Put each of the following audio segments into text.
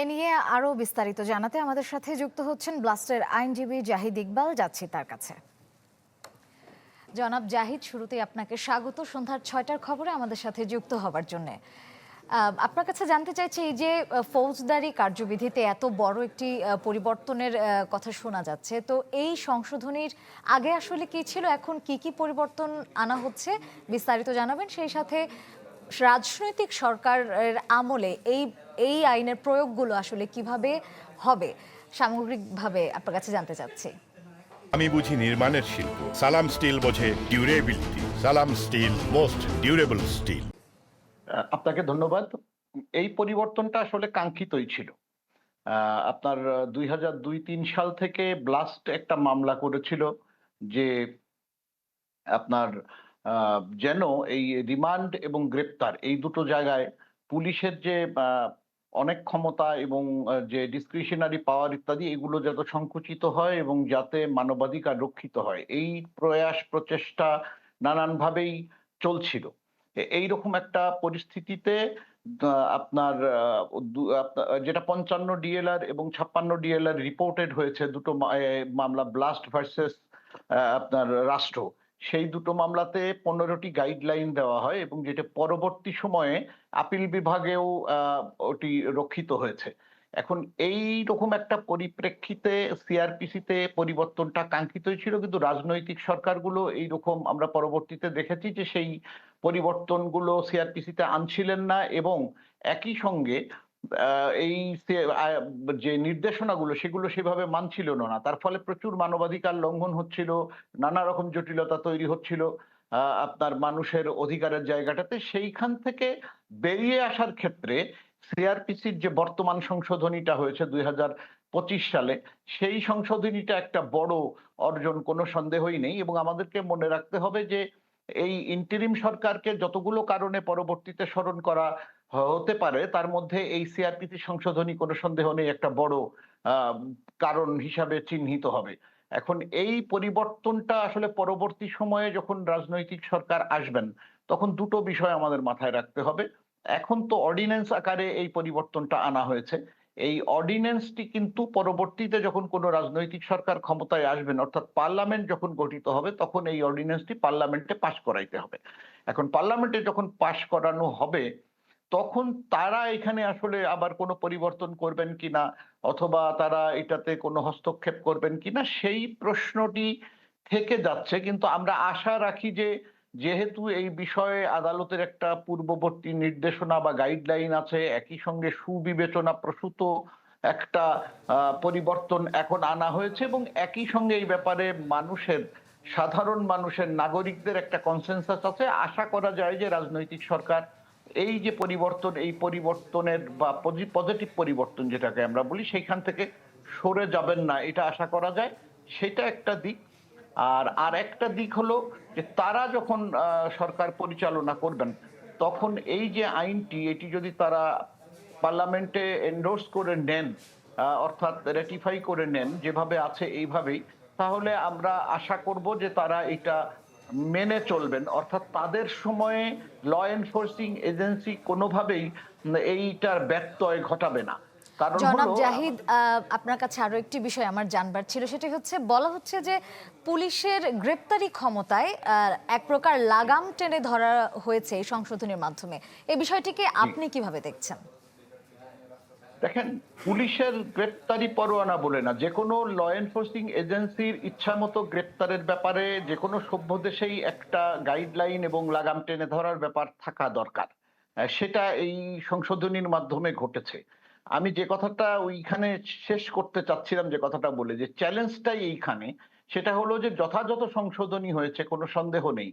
এ নিয়ে আরও বিস্তারিত জানাতে আমাদের সাথে যুক্ত হচ্ছেন ব্লাস্টের আইনজীবী জাহিদ ইকবাল, যাচ্ছি তার কাছে। জনাব জাহিদ, শুরুতেই আপনাকে স্বাগত। সন্ধ্যার ছয়টার খবরে আমাদের সাথে যুক্ত হবার জন্য। আপনার কাছে জানতে চাইছি এই যে ফৌজদারি কার্যবিধিতে এত বড় একটি পরিবর্তনের কথা শোনা যাচ্ছে। তো এই সংশোধনীর আগে আসলে কি ছিল? এখন কি কি পরিবর্তন আনা হচ্ছে? বিস্তারিত জানাবেন। সেই সাথে রাজনৈতিক সরকারের আমলে এই এই আইনের প্রয়োগগুলো আসলে কীভাবে হবে? সামগ্রিকভাবে আপনার কাছে জানতে চাচ্ছি। আমি বুঝি নির্মাণের শিল্প। সালাম স্টিল বোঝে ডিউরেবিলিটি। সালাম স্টিল মোস্ট ডিউরেবল স্টিল। আপনাকে ধন্যবাদ। এই পরিবর্তনটা আসলে কাঙ্ক্ষিতই ছিল। আপনার দুই হাজার দুই তিন সাল থেকে ব্লাস্ট একটা মামলা করেছিল যে আপনার যেন এই রিমান্ড এবং গ্রেপ্তার এই দুটো জায়গায় পুলিশের যে অনেক ক্ষমতা এবং যে ডিসক্রিশনারি পাওয়ার ইত্যাদি, এগুলো যাতে সংকুচিত হয় এবং যাতে মানবাধিকার রক্ষিত হয়, এই প্রয়াস, প্রচেষ্টা নানানভাবেই চলছিল। এইরকম একটা পরিস্থিতিতে আপনার যেটা পঞ্চান্ন ডিএলআর এবং ছাপ্পান্ন ডিএলআর রিপোর্টেড হয়েছে, দুটো মামলা ব্লাস্ট ভার্সেস আপনার রাষ্ট্র। সেই দুটো মামলাতে পনেরোটি গাইডলাইন দেওয়া হয় এবং যেটা পরবর্তী সময়ে আপিল বিভাগেও ওটি রক্ষিত হয়েছে। এখন এই রকম একটা পরিপ্রেক্ষিতে সিআরপিসিতে পরিবর্তনটা কাঙ্ক্ষিতই ছিল, কিন্তু রাজনৈতিক সরকারগুলো এই রকম আমরা পরবর্তীতে দেখেছি যে সেই পরিবর্তনগুলো সিআরপিসিতে আনছিলেন না এবং একই সঙ্গে এই যে নির্দেশনাগুলো, সেগুলো সেভাবে মানছিল না। তার ফলে প্রচুর মানবাধিকার লঙ্ঘন হচ্ছিল, নানা রকম জটিলতা তৈরি হচ্ছিল আপনার মানুষের অধিকারের জায়গাটাতে। সেইখান থেকে বেরিয়ে আসার ক্ষেত্রে সিআরপিসির যে বর্তমান সংশোধনীটা হয়েছে দুই পঁচিশ সালে, সেই সংশোধনীটা একটা বড় অর্জন, কোনো সন্দেহই নেই। এবং আমাদেরকে মনে রাখতে হবে যে, এই ইন্টিরিম সরকারকে যতগুলো কারণে পরবর্তীতে স্মরণ করা হতে পারে। তার মধ্যে এই সিআরপিসি সংশোধনী কোনো সন্দেহ নেই, একটা বড় কারণ হিসাবে চিহ্নিত হবে। এখন এই পরিবর্তনটা আসলে পরবর্তী সময়ে যখন রাজনৈতিক সরকার আসবেন, তখন দুটো বিষয় আমাদের মাথায় রাখতে হবে। এখন তো অর্ডিন্যান্স আকারে এই পরিবর্তনটা আনা হয়েছে। এই অর্ডিন্যান্সটি কিন্তু পরবর্তীতে যখন কোনো রাজনৈতিক সরকার ক্ষমতায় আসবেন, অর্থাৎ পার্লামেন্ট যখন গঠিত হবে, তখন এই অর্ডিন্যান্সটি পার্লামেন্টে পাশ করাইতে হবে। এখন পার্লামেন্টে যখন পাশ করানো হবে তখন তারা এখানে আসলে আবার কোনো পরিবর্তন করবেন কিনা? অথবা তারা এটাতে কোনো হস্তক্ষেপ করবেন কিনা? সেই প্রশ্নটি থেকে যাচ্ছে। কিন্তু আমরা আশা রাখি যে, যেহেতু এই বিষয়ে আদালতের একটা পূর্ববর্তী নির্দেশনা বা গাইডলাইন আছে, একই সঙ্গে সুবিবেচনা প্রসূত একটা পরিবর্তন এখন আনা হয়েছে এবং একই সঙ্গে এই ব্যাপারে মানুষের, সাধারণ মানুষের, নাগরিকদের একটা কনসেনসাস আছে। আশা করা যায় যে রাজনৈতিক সরকার এই যে পরিবর্তন, এই পরিবর্তনের বা পজিটিভ পরিবর্তন যেটাকে আমরা বলি, সেইখান থেকে সরে যাবেন না, এটা আশা করা যায়। সেটা একটা দিক। আর আর একটা দিক হলো যে তারা যখন সরকার পরিচালনা করবেন, তখন এই যে আইনটি, এটি যদি তারা পার্লামেন্টে এন্ডোর্স করে নেন অর্থাৎ রেটিফাই করে নেন, যেভাবে আছে এইভাবেই, তাহলে আমরা আশা করব যে তারা এটা মেনে চলবেন। অর্থাৎ তাদের সময়ে ল এনফোর্সিং এজেন্সি কোনোভাবেই এইটার ব্যত্যয় ঘটাবে না। জনাব জাহিদ আপনার কাছে আরও একটি বিষয় আমার জানবার ছিল সেটি হচ্ছে বলা হচ্ছে যে পুলিশের গ্রেপ্তারি ক্ষমতায় আহ, এক প্রকার লাগাম টেনে ধরা হয়েছে এই সংশোধনের মাধ্যমে। এই বিষয়টিকে আপনি কীভাবে দেখছেন? দেখেন, পুলিশের গ্রেপ্তারি পরোয়ানা বলে না, যে কোনো ল এনফোর্সিং এজেন্সির ইচ্ছা মতো গ্রেপ্তারের ব্যাপারে যে কোনো সভ্য দেশেই একটা গাইডলাইন এবং লাগাম টেনে ধরার ব্যাপার থাকা দরকার। সেটা এই সংশোধনীর মাধ্যমে ঘটেছে। আমি যে কথাটা ওইখানে শেষ করতে চাচ্ছিলাম, যে কথাটা বলে, যে চ্যালেঞ্জটাই এইখানে, সেটা হলো যে যথাযথ সংশোধনী হয়েছে, কোনো সন্দেহ নেই।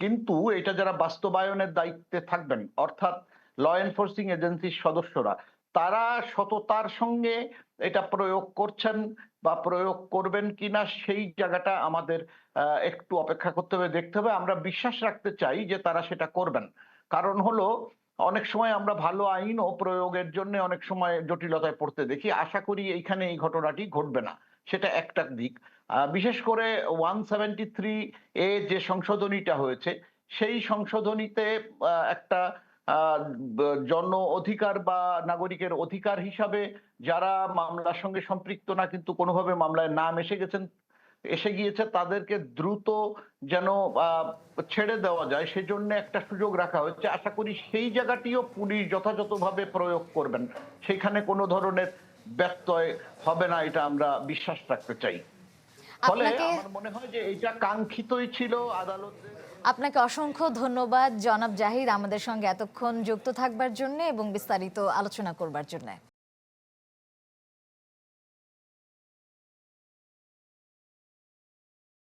কিন্তু এটা যারা বাস্তবায়নের দায়িত্বে থাকবেন, অর্থাৎ ল এনফোর্সিং এজেন্সির সদস্যরা তারা সততার সঙ্গে এটা প্রয়োগ করছেন বা প্রয়োগ করবেন কিনা সেই জায়গাটা আমাদের একটু অপেক্ষা করতে হবে, দেখতে হবে। আমরা বিশ্বাস রাখতে চাই যে তারা সেটা করবেন। কারণ হলো, অনেক সময় আমরা ভালো আইনও প্রয়োগের জন্য অনেক সময় জটিলতায় পড়তে দেখি। আশা করি এইখানে এই ঘটনাটি ঘটবে না। সেটা একটা দিক। বিশেষ করে ওয়ান সেভেন্টি থ্রি এ যে সংশোধনীটা হয়েছে, সেই সংশোধনীতে একটা জন অধিকার বা নাগরিকের অধিকার হিসাবে যারা মামলার সঙ্গে সম্পৃক্ত না কিন্তু কোনোভাবে মামলায় নাম এসে গেছেন এসে গিয়েছে তাদেরকে দ্রুত যেন ছেড়ে দেওয়া যায়। সেজন্য একটা সুযোগ রাখা হচ্ছে আশা করি সেই জায়গাটিও পুলিশ যথাযথভাবে প্রয়োগ করবেন। সেখানে কোনো ধরনের ব্যত্যয় হবে না এটা আমরা বিশ্বাস রাখতে চাই। ফলে আমার মনে হয় যে এটা কাঙ্ক্ষিতই ছিল আদালতে। আপনাকে অসংখ্য ধন্যবাদ জনাব জাহিদ আমাদের সঙ্গে এতক্ষণ যুক্ত থাকবার জন্য এবং বিস্তারিত আলোচনা করবার জন্য।